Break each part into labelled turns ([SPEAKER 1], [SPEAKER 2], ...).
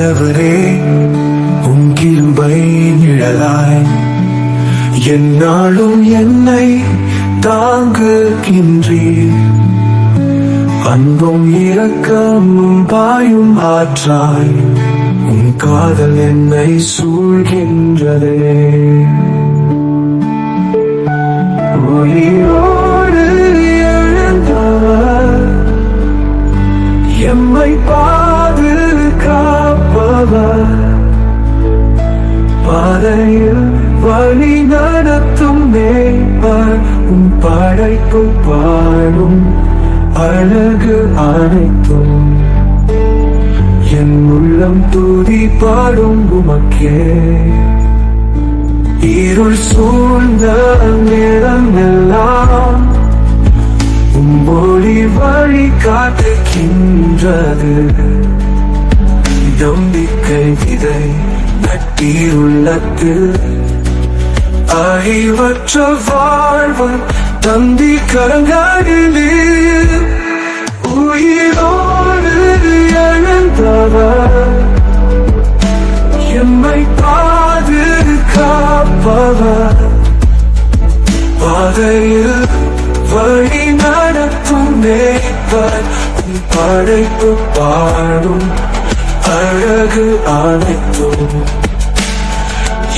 [SPEAKER 1] ஆண்டவரே உன் கிருபை நிழலாய். என்னாலும் என்னை தாங்குகின்றீர். அன்பும் இரக்கமும் பாயும் ஆற்றாய். உன் காதல் என்னை சூழ்கின்றதே. ஒளியோடு எம்மை பா பாதையில் வழி நடத்தும் மேம்பார் உன் படைப்பு பாடும் அழகு அனைத்தும். என் உள்ளம் தூதி பாடும் உமக்கே. இருள் சூழ்ந்த நேரம் எல்லாம் உன் மொழி வழி காட்டுகின்றது. நம்பிக்கை விதை நட்டீருள்ளத்தில் அறிவற்ற வாழ்வு தந்தி கரங்களிலே. உயிரோடு எழுந்தவர் எம்மை பாதுகாப்பவர் பாதையில் வழி நடத்தும் நேர்வர் படைப்பு பாடும் அழகு அனைத்தும்.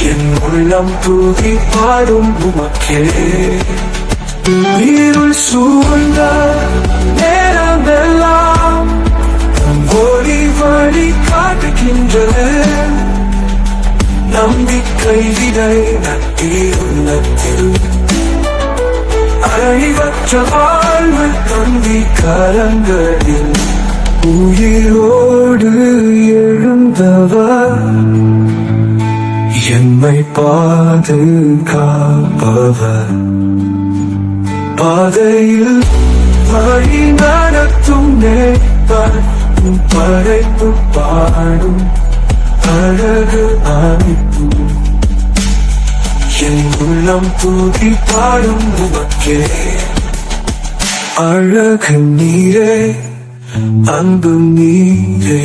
[SPEAKER 1] என் உள்ளம் தூதி பாடும் உமக்கே. இருள் சூழ்ந்த நேரமெல்லாம் ஒளி வழி காட்டுகின்றன நம்பிக்கை விதை நட்டியுள்ளத்தில் அழிவற்ற வாழ்வு தம்பி கரங்களில். உயிரோடு எழுந்தவர் எம்மை பாதுகாப்பவர் பாதையில் வழி நடத்தும் நேர்வர் உன் படைப்பு பாடும் அழகு அனைத்தும் என் உள்ளம் தூக்கி பாடும் உமக்கே. அழகு நீரே அன்பு நீரே.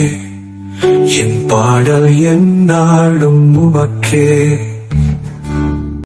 [SPEAKER 1] என் பாடல் என் நாடும் உமக்கே.